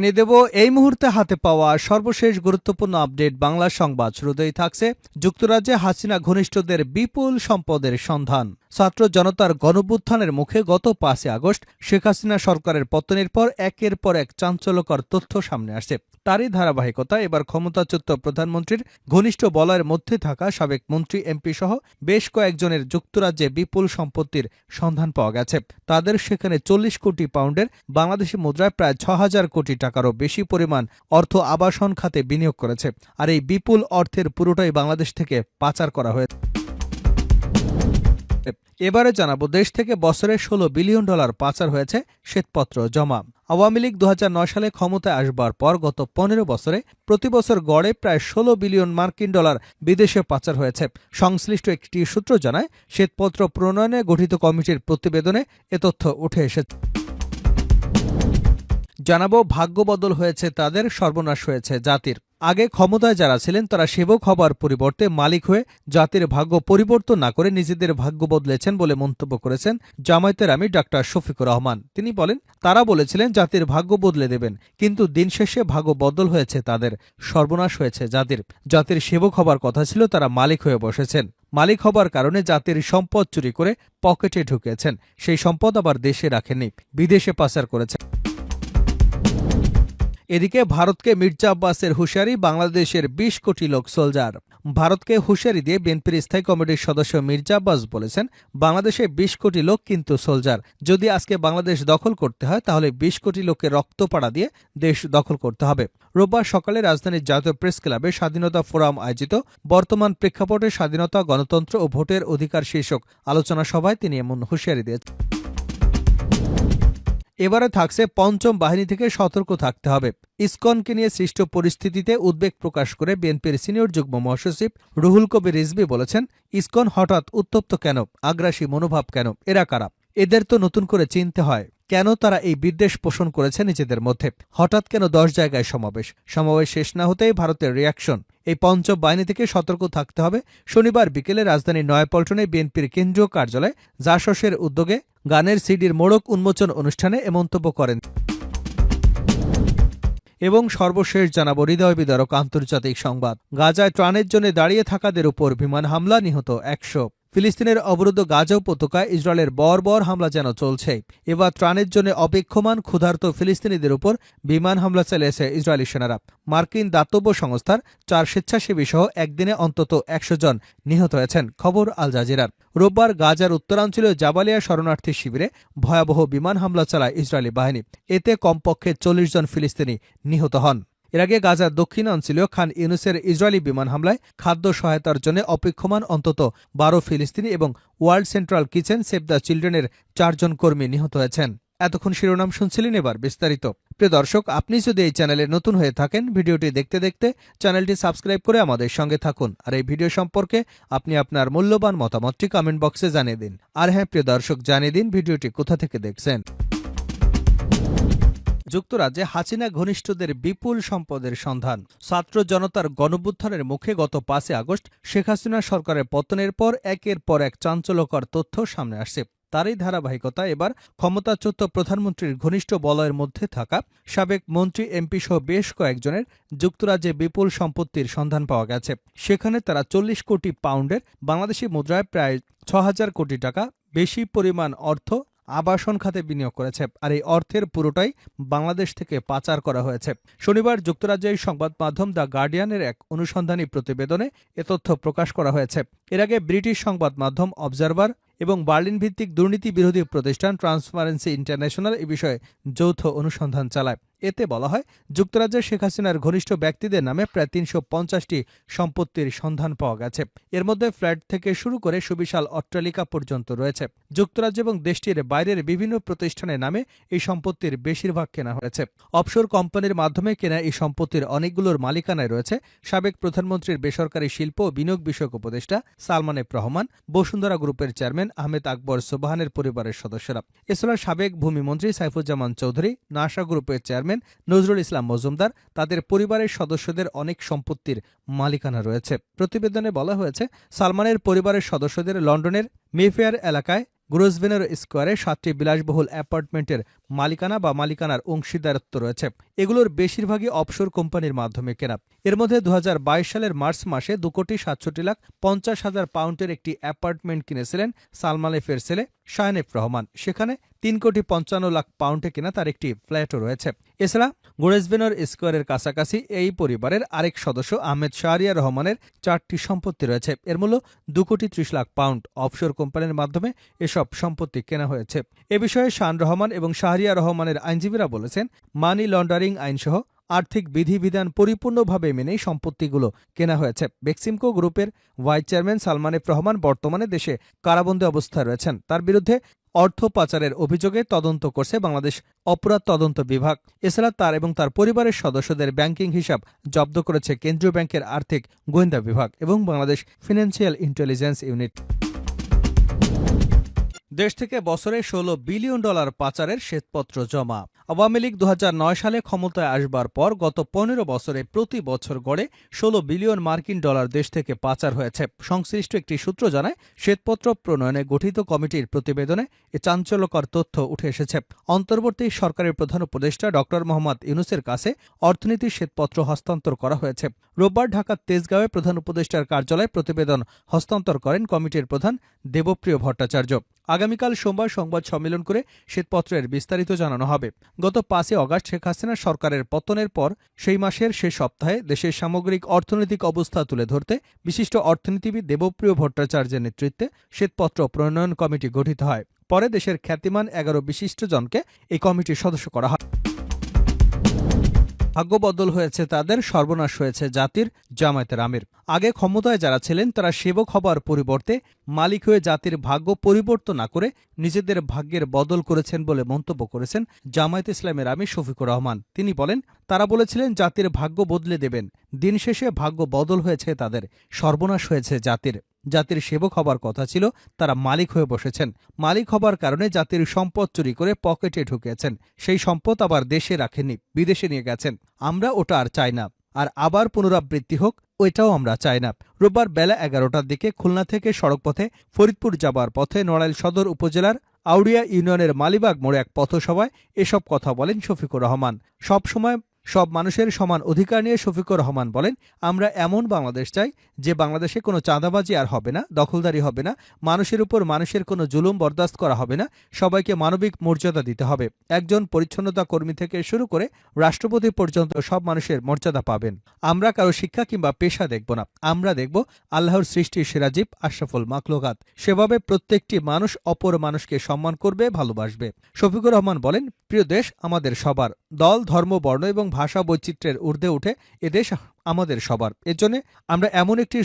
নিয়ে দেব, এই মুহূর্তে হাতে পাওয়া সর্বশেষ গুরুত্বপূর্ণ আপডেট বাংলা সংবাদ শুরুতেই থাকছে যুক্তরাজ্যে হাসিনা ঘনিষ্ঠদের বিপুল সম্পদের সন্ধান। ছাত্র জনতার গণভ্যুত্থানের মুখে গত পাঁচই আগস্ট শেখ হাসিনা সরকারের পতনের পর একের পর এক চাঞ্চল্যকর তথ্য সামনে আসে তারই ধারাবাহিকতা এবার ক্ষমতাচ্যুত প্রধানমন্ত্রীর ঘনিষ্ঠ বলয়ের মধ্যে থাকা সাবেক মন্ত্রী, এমপি সহ বেশ কয়েকজনের যুক্তরাজ্যে বিপুল সম্পত্তির সন্ধান পাওয়া গেছে। তাদের সেখানে চল্লিশ কোটি পাউন্ডের বাংলাদেশি মুদ্রায় প্রায় ছ হাজার কোটি টাকারও বেশি পরিমাণ অর্থ আবাসন খাতে বিনিয়োগ করেছে। আর এই বিপুল অর্থের পুরোটাই বাংলাদেশ থেকে পাচার করা হয়েছে। এবারে জানাব, দেশ থেকে বছরে ষোলো বিলিয়ন ডলার পাচার হয়েছে শ্বেতপত্র জমা। আওয়ামী লীগ দু হাজার নয় সালে ক্ষমতায় আসবার পর গত পনেরো বছরে প্রতি বছর গড়ে প্রায় ষোলো বিলিয়ন মার্কিন ডলার বিদেশে পাচার হয়েছে। সংশ্লিষ্ট একটি সূত্র জানায়, শ্বেতপত্র প্রণয়নে গঠিত কমিটির প্রতিবেদনে এ তথ্য উঠে এসেছে। জানাব ভাগ্যবদল হয়েছে তাদের, সর্বনাশ হয়েছে জাতির। আগে ক্ষমতায় যারা ছিলেন, তারা সেবক হবার পরিবর্তে মালিক হয়ে জাতির ভাগ্য পরিবর্তন না করে নিজেদের ভাগ্য বদলেছেন বলে মন্তব্য করেছেন জামায়াতের আমি ডাক্তার শফিকুর রহমান। তিনি বলেন, তারা বলেছিলেন, জাতির ভাগ্য বদলে দেবেন, কিন্তু দিন শেষে ভাগ্য বদল হয়েছে তাদের, সর্বনাশ হয়েছে জাতির। জাতির সেবক হবার কথা ছিল, তারা মালিক হয়ে বসেছেন। মালিক হবার কারণে জাতির সম্পদ চুরি করে পকেটে ঢুকেছেন। সেই সম্পদ আবার দেশে রাখেননি, বিদেশে পাচার করেছেন। এদিকে ভারতকে মির্জা আব্বাসের হুঁশিয়ারি বাংলাদেশের ২০ কোটি লোক সোলজার। ভারতকে হুঁশিয়ারি দিয়ে বিএনপির স্থায়ী কমিটির সদস্য মির্জা আব্বাস বলেছেন, বাংলাদেশে ২০ কোটি লোক কিন্তু সোলজার। যদি আজকে বাংলাদেশ দখল করতে হয়, তাহলে ২০ কোটি লোকের রক্তপাড়া দিয়ে দেশ দখল করতে হবে। রোববার সকালে রাজধানীর জাতীয় প্রেস ক্লাবে স্বাধীনতা ফোরাম আয়োজিত বর্তমান প্রেক্ষাপটে স্বাধীনতা, গণতন্ত্র ও ভোটের অধিকার শীর্ষক আলোচনা সভায় তিনি এমন হুঁশিয়ারি দিয়েছেন। এবারে থাকছে পঞ্চম বাহিনী থেকে সতর্ক থাকতে হবে। ইসকনকে নিয়ে সৃষ্ট পরিস্থিতিতে উদ্বেগ প্রকাশ করে বিএনপির সিনিয়র যুগ্ম মহাসচিব রুহুল কবির রিজবি বলেছেন, ইসকন হঠাৎ উত্তপ্ত কেন? আগ্রাসী মনোভাব কেন? এরা কারা? এদের তো নতুন করে চিনতে হয়। কেন তারা এই বিদ্বেষ পোষণ করেছে নিজেদের মধ্যে? হঠাৎ কেন দশ জায়গায় সমাবেশ? সমাবেশ শেষ না হতেই ভারতের রিয়াকশন এই পঞ্চম বাহিনী থেকে সতর্ক থাকতে হবে। শনিবার বিকেলে রাজধানীর নয়াপল্টনে বিএনপির কেন্দ্রীয় কার্যালয় জাসসের উদ্যোগে গানের সিডির মোড়ক উন্মোচন অনুষ্ঠানে এ মন্তব্য করেন। এবং সর্বশেষ জানাব হৃদয় বিদারক আন্তর্জাতিক সংবাদ। গাজায় ত্রাণের জন্য দাঁড়িয়ে থাকাদের উপর বিমান হামলা, নিহত একশো ফিলিস্তিনের অবরুদ্ধ গাজা উপত্যকায় ইসরায়েলের বর্বর হামলা যেন চলছে। এবার ত্রাণের জন্য অপেক্ষমান ক্ষুধার্ত ফিলিস্তিনিদের উপর বিমান হামলা চালিয়েছে ইসরায়েলি সেনারা। মার্কিন দাতব্য সংস্থার চার স্বেচ্ছাসেবী সহ একদিনে অন্তত একশো জন নিহত হয়েছেন, খবর আল জাজিরার রোববার গাজার উত্তরাঞ্চলীয় জাবালিয়া শরণার্থী শিবিরে ভয়াবহ বিমান হামলা চালায় ইসরায়েলি বাহিনী। এতে কমপক্ষে চল্লিশ জন ফিলিস্তিনি নিহত হন। এর আগে গাজার দক্ষিণাঞ্চলীয় খান ইউনুসের ইসরায়েলি বিমান হামলায় খাদ্য সহায়তার জন্য অপেক্ষমান অন্তত বারো ফিলিস্তিনি এবং World Central Kitchen Save the চিলড্রেনের চারজন কর্মী নিহত হয়েছেন। এতক্ষণ শিরোনাম শুনছিলেন এবার বিস্তারিত। প্রিয় দর্শক, আপনি যদি এই চ্যানেলে নতুন হয়ে থাকেন, ভিডিওটি দেখতে দেখতে চ্যানেলটি সাবস্ক্রাইব করে আমাদের সঙ্গে থাকুন। আর এই ভিডিও সম্পর্কে আপনি আপনার মূল্যবান মতামতটি কমেন্ট বক্সে জানিয়ে দিন। আর হ্যাঁ প্রিয় দর্শক, জানিয়ে দিন ভিডিওটি কোথা থেকে দেখছেন। যুক্তরাজ্যে হাসিনা ঘনিষ্ঠদের বিপুল সম্পদের সন্ধান। ছাত্র জনতার গণভ্যুত্থানের মুখে গত পাঁচই আগস্ট শেখ হাসিনা সরকারের পতনের পর একের পর এক চাঞ্চল্যকর তথ্য সামনে আসছে। তারই ধারাবাহিকতা এবার ক্ষমতাচ্যুত প্রধানমন্ত্রীর ঘনিষ্ঠ বলয়ের মধ্যে থাকা সাবেক মন্ত্রী, এমপি সহ বেশ কয়েকজনের যুক্তরাজ্যে বিপুল সম্পত্তির সন্ধান পাওয়া গেছে। সেখানে তারা চল্লিশ কোটি পাউন্ডের বাংলাদেশি মুদ্রায় প্রায় ছ কোটি টাকা বেশি পরিমাণ অর্থ আবাসন খাতে বিনিয়োগ করেছে। আর এই অর্থের পুরোটাই বাংলাদেশ থেকে পাচার করা হয়েছে। শনিবার যুক্তরাজ্যের সংবাদ মাধ্যম দ্য গার্ডিয়ানের এক অনুসন্ধানী প্রতিবেদনে এ তথ্য প্রকাশ করা হয়েছে। এর আগে ব্রিটিশ সংবাদ মাধ্যম অবজারভার এবং বার্লিন ভিত্তিক দুর্নীতি বিরোধী প্রতিষ্ঠান ট্রান্সপারেন্সি ইন্টারন্যাশনাল এ বিষয়ে যৌথ অনুসন্ধান চালায়। এতে বলা হয় যুক্তরাজ্যের শেখ হাসিনার ঘনিষ্ঠ ব্যক্তিদের নামে প্রায় তিনশো পঞ্চাশটি সম্পত্তির সন্ধান পাওয়া গেছে। এর মধ্যে ফ্ল্যাট থেকে শুরু করে সুবিশাল অট্টালিকা পর্যন্ত রয়েছে। যুক্তরাজ্য এবং দেশটির বাইরের বিভিন্ন প্রতিষ্ঠানের নামে এই সম্পত্তির বেশিরভাগ কেনা হয়েছে। অফশোর কোম্পানির মাধ্যমে কেনা এই সম্পত্তির অনেকগুলোর মালিকানায় রয়েছে সাবেক প্রধানমন্ত্রীর বেসরকারি শিল্প ও বিনিয়োগ বিষয়ক উপদেষ্টা সালমান এফ রহমান, বসুন্ধরা গ্রুপের চেয়ারম্যান আহমেদ আকবর সোবাহানের পরিবারের সদস্যরা। এছাড়া সাবেক ভূমিমন্ত্রী সাইফুজ্জামান চৌধুরী, নাসা গ্রুপের চেয়ারম্যান নজরুল ইসলাম মজুমদার, তাদের পরিবারের সদস্যদের অনেক সম্পত্তির মালিকানা রয়েছে। প্রতিবেদনে বলা হয়েছে, সালমানের পরিবারের সদস্যদের লন্ডনের মেফেয়ার এলাকায় গ্রোসভেনার স্কোয়ারে সাতটি বিলাসবহুল অ্যাপার্টমেন্টের মালিকানা বা মালিকানার অংশীদারত্ব রয়েছে। এগুলোর বেশিরভাগই অফশোর কোম্পানির মাধ্যমে কেনা। এর মধ্যে দু হাজার বাইশ সালের মার্চ মাসে দু কোটি সাতষট্টি লাখ পঞ্চাশ হাজার পাউন্ডের একটি অ্যাপার্টমেন্ট কিনেছিলেন সালমান এফের ছেলে শায়নেফ রহমান। সেখানে তিন কোটি পঞ্চান্ন লাখ পাউন্ডে কেনা তার একটি ফ্ল্যাটও রয়েছে। এছাড়া গোরেসবেনর স্কোয়ারের কাছাকাছি এই পরিবারের আরেক সদস্য আহমেদ শাহরিয়া রহমানের চারটি সম্পত্তি রয়েছে। এর মূল্য দু কোটি ত্রিশ লাখ পাউন্ড। অফশোর কোম্পানির মাধ্যমে এসব সম্পত্তি কেনা হয়েছে। এ বিষয়ে শান রহমান এবং শাহরিয়া রহমানের আইনজীবীরা বলেছেন, মানি লন্ডারিং আইনসহ আর্থিক বিধিবিধান পরিপূর্ণভাবে মেনেই সম্পত্তিগুলো কেনা হয়েছে। বেক্সিমকো গ্রুপের vice chairman Salman F Rahman বর্তমানে দেশে কারাবন্দী অবস্থায় রয়েছেন। তার বিরুদ্ধে অর্থ পাচারের অভিযোগে তদন্ত করছে বাংলাদেশ অপরাধ তদন্ত বিভাগ। এছাড়া তার এবং তার পরিবারের সদস্যদের ব্যাংকিং হিসাব জব্দ করেছে কেন্দ্রীয় ব্যাংকের আর্থিক গোয়েন্দা বিভাগ এবং বাংলাদেশ ফিনান্সিয়াল ইন্টেলিজেন্স ইউনিট। দেশ থেকে বছরে ষোলো বিলিয়ন ডলার পাচারের শ্বেতপত্র জমা। আওয়ামী লীগ দু হাজার নয় সালে ক্ষমতায় আসবার পর গত পনেরো বছরে প্রতি বছর গড়ে ষোলো বিলিয়ন মার্কিন ডলার দেশ থেকে পাচার হয়েছে। সংশ্লিষ্ট একটি সূত্র জানায়, শ্বেতপত্র প্রণয়নে গঠিত কমিটির প্রতিবেদনে এ চাঞ্চল্যকর তথ্য উঠে এসেছে। অন্তর্বর্তী সরকারের প্রধান উপদেষ্টা ড. মোহাম্মদ ইউনুসের কাছে অর্থনীতির শ্বেতপত্র হস্তান্তর করা হয়েছে। রোববার ঢাকার তেজগাঁওয়ে প্রধান উপদেষ্টার কার্যালয়ে প্রতিবেদন হস্তান্তর করেন কমিটির প্রধান দেবপ্রিয় ভট্টাচার্য। আগামীকাল সোমবার সংবাদ সম্মেলন করে শ্বেতপত্রের বিস্তারিত জানানো হবে। গত পাঁচই অগাস্ট শেখ হাসিনা সরকারের পতনের পর সেই মাসের শেষ সপ্তাহে দেশের সামগ্রিক অর্থনৈতিক অবস্থা তুলে ধরতে বিশিষ্ট অর্থনীতিবিদ দেবপ্রিয় ভট্টাচার্যের নেতৃত্বে শ্বেতপত্র প্রণয়ন কমিটি গঠিত হয়। পরে দেশের খ্যাতিমান এগারো বিশিষ্টজনকে এই কমিটির সদস্য করা হয়। ভাগ্য বদল হয়েছে তাদের, সর্বনাশ হয়েছে জাতির, জামায়াতের আমির। আগে ক্ষমতায় যারা ছিলেন, তারা সেবক হবার পরিবর্তে মালিক হয়ে জাতির ভাগ্য পরিবর্তন না করে নিজেদের ভাগ্যের বদল করেছেন বলে মন্তব্য করেছেন জামায়াত ইসলামের আমির শফিকুর রহমান। তিনি বলেন, তারা বলেছিলেন, জাতির ভাগ্য বদলে দেবেন। দিন শেষে ভাগ্য বদল হয়েছে তাদের, সর্বনাশ হয়েছে জাতির। জাতির সেবক হবার কথা ছিল, তারা মালিক হয়ে বসেছেন। মালিক হবার কারণে জাতির সম্পদ চুরি করে পকেটে ঢুকেছেন। সেই সম্পদ আবার দেশে রাখেননি, বিদেশে নিয়ে গেছেন। আমরা ওটা আর চাই না। আর আবার পুনরাবৃত্তি হোক, ওইটাও আমরা চাই না। রোববার বেলা এগারোটার দিকে খুলনা থেকে সড়কপথে ফরিদপুর যাবার পথে নড়াইল সদর উপজেলার আউড়িয়া ইউনিয়নের মালিবাগ মোড়ে এক পথসভায় এসব কথা বলেন শফিকুর রহমান। সব সময় সব মানুষের সমান অধিকার নিয়ে শফিকুর রহমান বলেন, আমরা এমন বাংলাদেশ চাই যে বাংলাদেশে কোনো চাঁদাবাজি আর হবে না, দখলদারি হবে না, মানুষের উপর মানুষের কোনো জুলুম বরদাস্ত করা হবে না, সবাইকে মানবিক মর্যাদা দিতে হবে। একজন পরিচ্ছন্নতা কর্মী থেকে শুরু করে রাষ্ট্রপতি পর্যন্ত সব মানুষের মর্যাদা পাবেন। আমরা কারও শিক্ষা কিংবা পেশা দেখব না। আমরা দেখব আল্লাহর সৃষ্টি সেরাজীব আশরাফুল মাকলুকাত সেভাবে প্রত্যেকটি মানুষ অপর মানুষকে সম্মান করবে, ভালোবাসবে। শফিকুর রহমান বলেন, প্রিয় দেশ, আমাদের সবার দল, ধর্ম, বর্ণ এবং ভাষা বৈচিত্র্যের ঊর্ধ্বে উঠে এদেশ আমাদের সবার। এর জন্য আমরা এমন একটি